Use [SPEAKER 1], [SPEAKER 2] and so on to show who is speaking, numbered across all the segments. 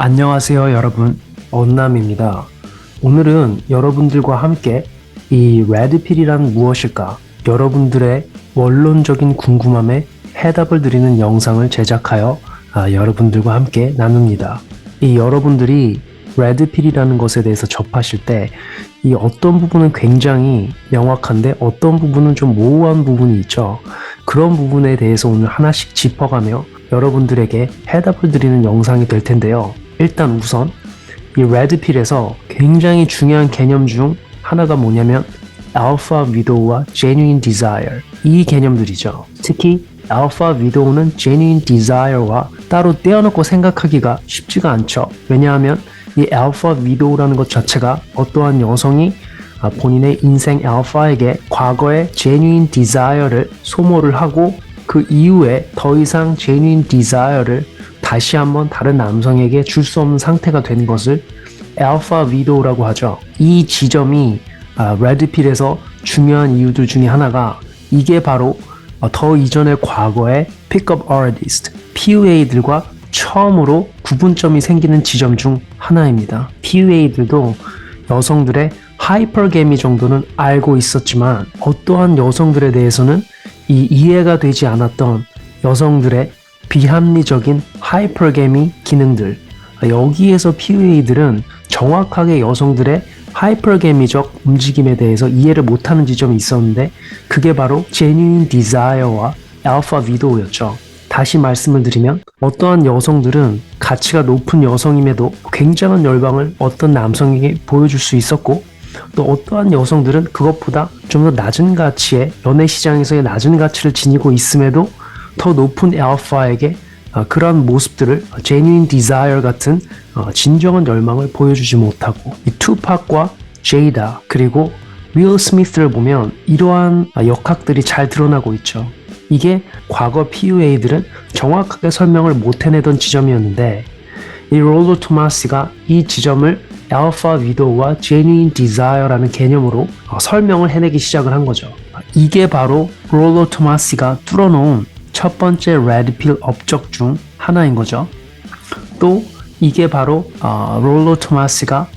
[SPEAKER 1] 안녕하세요, 여러분. 언남입니다. 오늘은 여러분들과 함께 이 레드필이란 무엇일까? 여러분들의 원론적인 궁금함에 해답을 드리는 영상을 제작하여 아, 여러분들과 함께 나눕니다. 이 여러분들이 레드필이라는 것에 대해서 접하실 때 이 어떤 부분은 굉장히 명확한데 어떤 부분은 좀 모호한 부분이 있죠. 그런 부분에 대해서 오늘 하나씩 짚어가며 여러분들에게 해답을 드리는 영상이 될 텐데요. 일단 우선 이 레드필에서 굉장히 중요한 개념 중 하나가 뭐냐면 알파 위도우와 genuine desire 이 개념들이죠. 특히 알파 위도우는 genuine desire와 따로 떼어놓고 생각하기가 쉽지가 않죠. 왜냐하면 이 알파 위도우라는 것 자체가 어떠한 여성이 아, 본인의 인생 알파에게 과거의 genuine desire를 소모를 하고 그 이후에 더 이상 genuine desire를 다시 한번 다른 남성에게 줄 수 없는 상태가 된 것을 알파 위도우라고 하죠. 이 지점이 아, 레드필에서 중요한 이유들 중에 하나가 이게 바로 어, 더 이전의 과거의 픽업 아티스트 PUA들과 처음으로 구분점이 생기는 지점 중 하나입니다. PUA들도 여성들의 하이퍼게미 정도는 알고 있었지만 어떠한 여성들에 대해서는 이 이해가 되지 않았던 여성들의 비합리적인 하이퍼게미 기능들 여기에서 PUA들은 정확하게 여성들의 하이퍼게미적 움직임에 대해서 이해를 못하는 지점이 있었는데 그게 바로 genuine desire와 alpha widow였죠. 다시 말씀을 드리면 어떠한 여성들은 가치가 높은 여성임에도 굉장한 열방을 어떤 남성에게 보여줄 수 있었고 또 어떠한 여성들은 그것보다 좀 더 낮은 가치의 연애 시장에서의 낮은 가치를 지니고 있음에도 더 높은 알파에게 어, 그런 모습들을 genuine desire 같은 어, 진정한 열망을 보여주지 못하고 이 투팍과 제이다 그리고 윌 스미스를 보면 이러한 아, 역학들이 잘 드러나고 있죠. 이게 과거 PUA들은 정확하게 설명을 못 해내던 지점이었는데 이 롤로 토마스가 이 지점을 알파 위도우와 genuine desire라는 개념으로 어, 설명을 해내기 시작을 한 거죠. 이게 바로 롤로 토마스가 뚫어놓은 첫 번째 레드필 업적 중 하나인 거죠. 또 이게 바로 어, 롤로 토마스가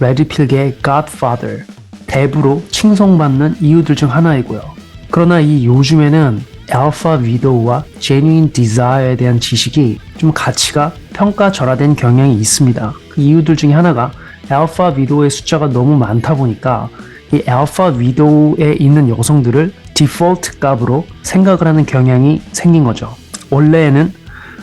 [SPEAKER 1] 레드필계의 Godfather, 대부로 칭송받는 이유들 중 하나이고요. 그러나 이 요즘에는 알파 위도우와 genuine desire에 대한 지식이 좀 가치가 평가절하된 경향이 있습니다. 그 이유들 중에 하나가 알파 위도우의 숫자가 너무 많다 보니까 이 알파 위도우에 있는 여성들을 디폴트 값으로 생각을 하는 경향이 생긴 거죠. 원래는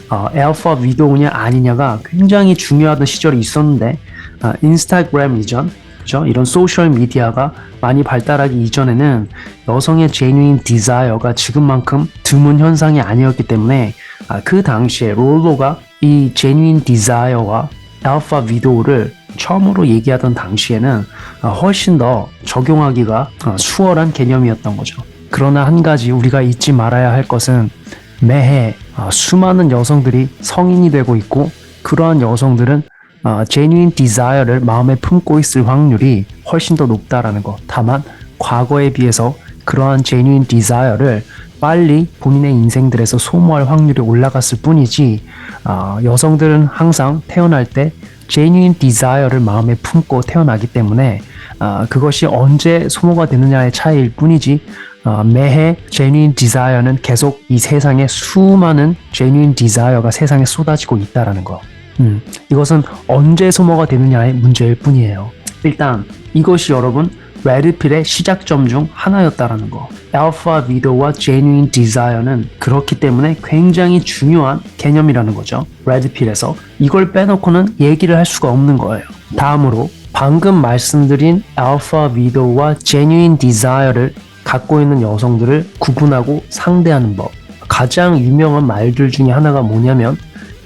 [SPEAKER 1] 어, 알파 위도우냐 아니냐가 굉장히 중요하던 시절이 있었는데 어, 인스타그램 이전 그죠? 이런 소셜 미디어가 많이 발달하기 이전에는 여성의 genuine desire가 지금만큼 드문 현상이 아니었기 때문에 아, 그 당시에 롤로가 이 genuine desire와 알파 위도우를 처음으로 얘기하던 당시에는 아, 훨씬 더 적용하기가 아, 수월한 개념이었던 거죠. 그러나 한 가지 우리가 잊지 말아야 할 것은 매해 아, 수많은 여성들이 성인이 되고 있고 그러한 여성들은 어, genuine desire를 마음에 품고 있을 확률이 훨씬 더 높다라는 것. 다만 과거에 비해서 그러한 genuine desire를 빨리 본인의 인생들에서 소모할 확률이 올라갔을 뿐이지 어, 여성들은 항상 태어날 때 genuine desire를 마음에 품고 태어나기 때문에 어, 그것이 언제 소모가 되느냐의 차이일 뿐이지 어, 매해 genuine desire는 계속 이 세상에 수많은 genuine desire가 세상에 쏟아지고 있다라는 거. 음, 이것은 언제 소모가 되느냐의 문제일 뿐이에요. 일단 이것이 여러분 레드필의 시작점 중 하나였다라는 거. 알파 위도와 genuine desire는 그렇기 때문에 굉장히 중요한 개념이라는 거죠. 레드필에서 이걸 빼놓고는 얘기를 할 수가 없는 거예요. 다음으로 방금 말씀드린 알파 위도와 genuine desire를 갖고 있는 여성들을 구분하고 상대하는 법. 가장 유명한 말들 중에 하나가 뭐냐면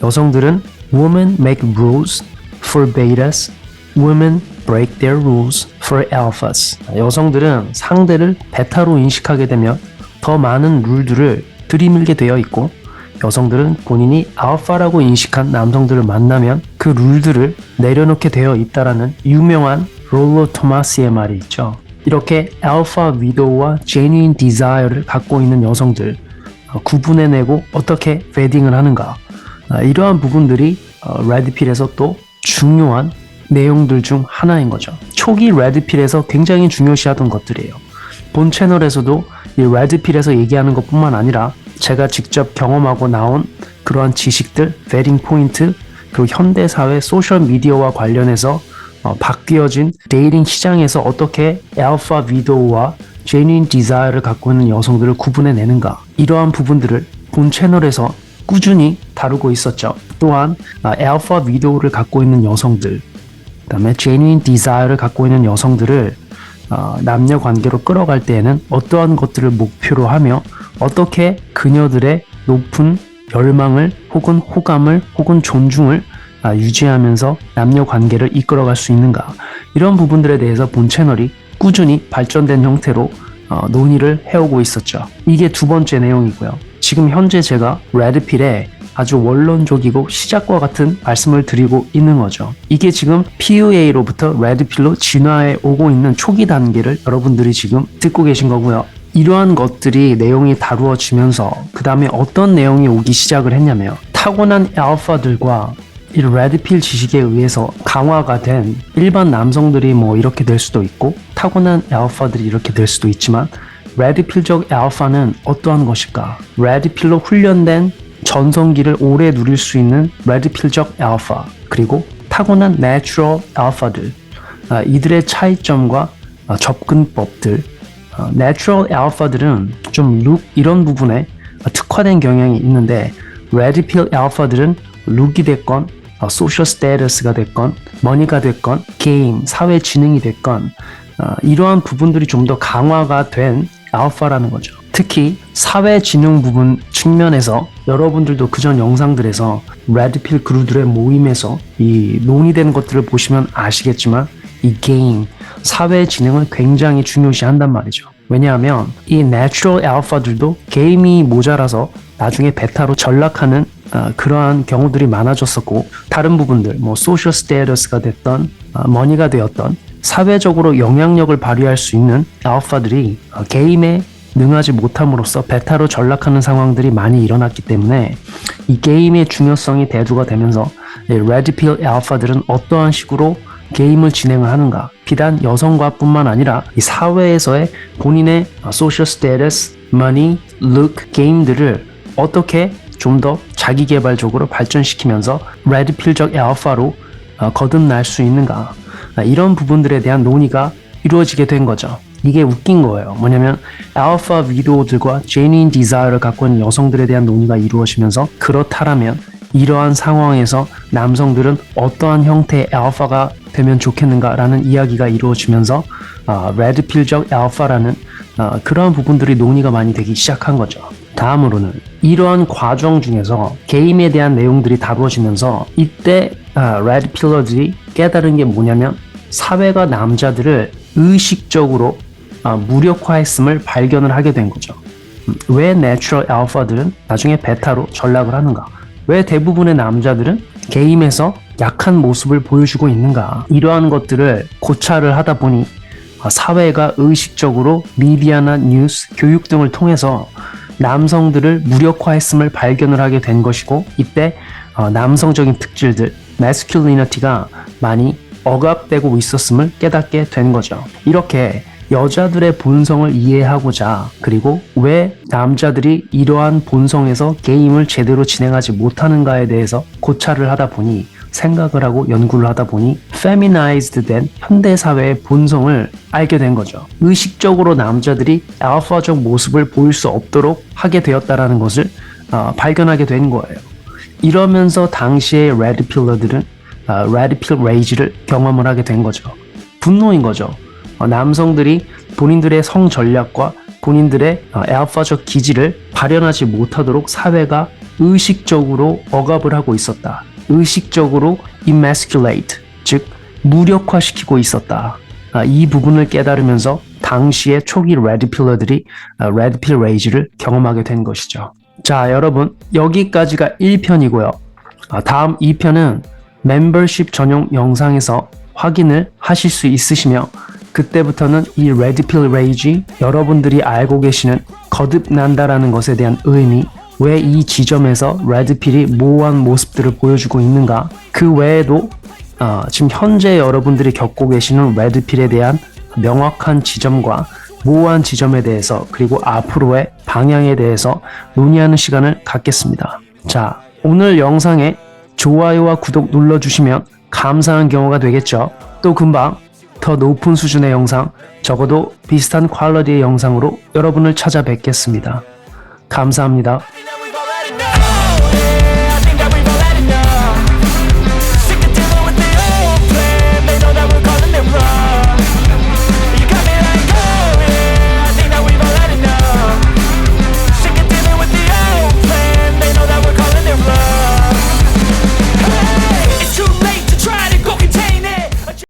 [SPEAKER 1] 여성들은 Women make rules for betas. Women break their rules for alphas. 여성들은 상대를 베타로 인식하게 되면 더 많은 룰들을 들이밀게 되어 있고 여성들은 본인이 알파라고 인식한 남성들을 만나면 그 룰들을 내려놓게 되어 있다라는 유명한 롤로 토마스의 말이 있죠. 이렇게 알파 위도우와 genuine desire를 갖고 있는 여성들 어, 구분해내고 어떻게 베딩을 하는가 아, 이러한 부분들이 어, 레드필에서 또 중요한 내용들 중 하나인 거죠. 초기 레드필에서 굉장히 중요시하던 것들이에요. 본 채널에서도 이 레드필에서 얘기하는 것뿐만 아니라 제가 직접 경험하고 나온 그러한 지식들, 베링 포인트, 그리고 현대 사회 소셜 미디어와 관련해서 어, 바뀌어진 데이팅 시장에서 어떻게 알파 위도우와 제뉴인 디자이어를 갖고 있는 여성들을 구분해내는가 이러한 부분들을 본 채널에서 꾸준히 다루고 있었죠. 또한 아, 알파 위도우를 갖고 있는 여성들, 그다음에 제뉴인 디자이어를 갖고 있는 여성들을 어, 남녀 관계로 끌어갈 때에는 어떠한 것들을 목표로 하며 어떻게 그녀들의 높은 열망을 혹은 호감을 혹은 존중을 아, 유지하면서 남녀 관계를 이끌어갈 수 있는가 이런 부분들에 대해서 본 채널이 꾸준히 발전된 형태로 어, 논의를 해오고 있었죠. 이게 두 번째 내용이고요. 지금 현재 제가 레드필에 아주 원론적이고 시작과 같은 말씀을 드리고 있는 거죠. 이게 지금 PUA로부터 레드필로 진화해 오고 있는 초기 단계를 여러분들이 지금 듣고 계신 거고요. 이러한 것들이 내용이 다루어지면서 그 다음에 어떤 내용이 오기 시작을 했냐면 타고난 알파들과 이 레드필 지식에 의해서 강화가 된 일반 남성들이 뭐 이렇게 될 수도 있고 타고난 알파들이 이렇게 될 수도 있지만 레드필적 알파는 어떠한 것일까? 레드필로 훈련된 전성기를 오래 누릴 수 있는 레드필적 알파 그리고 타고난 내추럴 알파들 아, 이들의 차이점과 아, 접근법들 어, 내추럴 알파들은 좀 룩 이런 부분에 특화된 경향이 있는데 레드필 알파들은 룩이 됐건 어, 소셜 스테이터스가 됐건 머니가 됐건 게임 사회 지능이 됐건 어, 이러한 부분들이 좀 더 강화가 된 알파라는 거죠. 특히 사회 지능 부분 측면에서 여러분들도 그전 영상들에서 레드필 그루들의 모임에서 이 논의되는 것들을 보시면 아시겠지만 이 게임 사회 지능을 굉장히 중요시한단 말이죠. 왜냐하면 이 내추럴 알파들도 게임이 모자라서 나중에 베타로 전락하는 어, 그러한 경우들이 많아졌었고 다른 부분들 뭐 소셜 스테이터스가 됐던 어, 머니가 되었던 사회적으로 영향력을 발휘할 수 있는 알파들이 어, 게임에 능하지 못함으로써 베타로 전락하는 상황들이 많이 일어났기 때문에 이 게임의 중요성이 대두가 되면서 레드필 알파들은 어떠한 식으로 게임을 진행을 하는가 비단 여성과 뿐만 아니라 이 사회에서의 본인의 소셜 스테이터스, 머니, 룩, 게임들을 어떻게 좀 더 자기 개발적으로 발전시키면서 레드필적 알파로 어, 거듭날 수 있는가 아, 이런 부분들에 대한 논의가 이루어지게 된 거죠. 이게 웃긴 거예요. 뭐냐면 알파 위도우들과 제니인 디자이어를 갖고 있는 여성들에 대한 논의가 이루어지면서 그렇다라면 이러한 상황에서 남성들은 어떠한 형태의 알파가 되면 좋겠는가라는 이야기가 이루어지면서 어, 레드필적 알파라는 어, 그러한 부분들이 논의가 많이 되기 시작한 거죠. 다음으로는 이러한 과정 중에서 게임에 대한 내용들이 다루어지면서 이때 아, 레드필러들이 깨달은 게 뭐냐면 사회가 남자들을 의식적으로 아, 무력화했음을 발견을 하게 된 거죠. 음, 왜 내추럴 알파들은 나중에 베타로 전락을 하는가? 왜 대부분의 남자들은 게임에서 약한 모습을 보여주고 있는가? 이러한 것들을 고찰을 하다 보니 아, 사회가 의식적으로 미디어나 뉴스, 교육 등을 통해서 남성들을 무력화했음을 발견을 하게 된 것이고 이때 어, 남성적인 특질들, 마스큘리너티가 많이 억압되고 있었음을 깨닫게 된 거죠. 이렇게 여자들의 본성을 이해하고자 그리고 왜 남자들이 이러한 본성에서 게임을 제대로 진행하지 못하는가에 대해서 고찰을 하다 보니 생각을 하고 연구를 하다 보니 feminized 된 현대 사회의 본성을 알게 된 거죠. 의식적으로 남자들이 알파적 모습을 보일 수 없도록 하게 되었다라는 것을 어, 발견하게 된 거예요. 이러면서 당시의 레드필러들은 어, 레드필 레이지를 경험을 하게 된 거죠. 분노인 거죠. 어, 남성들이 본인들의 성 전략과 본인들의 어, 알파적 기질을 발현하지 못하도록 사회가 의식적으로 억압을 하고 있었다. 의식적으로 emasculate, 즉 무력화시키고 있었다. 아, 이 부분을 깨달으면서 당시의 초기 레드필러들이 레드필 레이지를 경험하게 된 것이죠. 자, 여러분 여기까지가 1편이고요. 아, 다음 2편은 멤버십 전용 영상에서 확인을 하실 수 있으시며 그때부터는 이 레드필 레이지 여러분들이 알고 계시는 거듭난다라는 것에 대한 의미 왜 이 지점에서 레드필이 모호한 모습들을 보여주고 있는가? 그 외에도 어, 지금 현재 여러분들이 겪고 계시는 레드필에 대한 명확한 지점과 모호한 지점에 대해서 그리고 앞으로의 방향에 대해서 논의하는 시간을 갖겠습니다. 자, 오늘 영상에 좋아요와 구독 눌러주시면 감사한 경우가 되겠죠. 또 금방 더 높은 수준의 영상, 적어도 비슷한 퀄러티의 영상으로 여러분을 찾아뵙겠습니다. 감사합니다.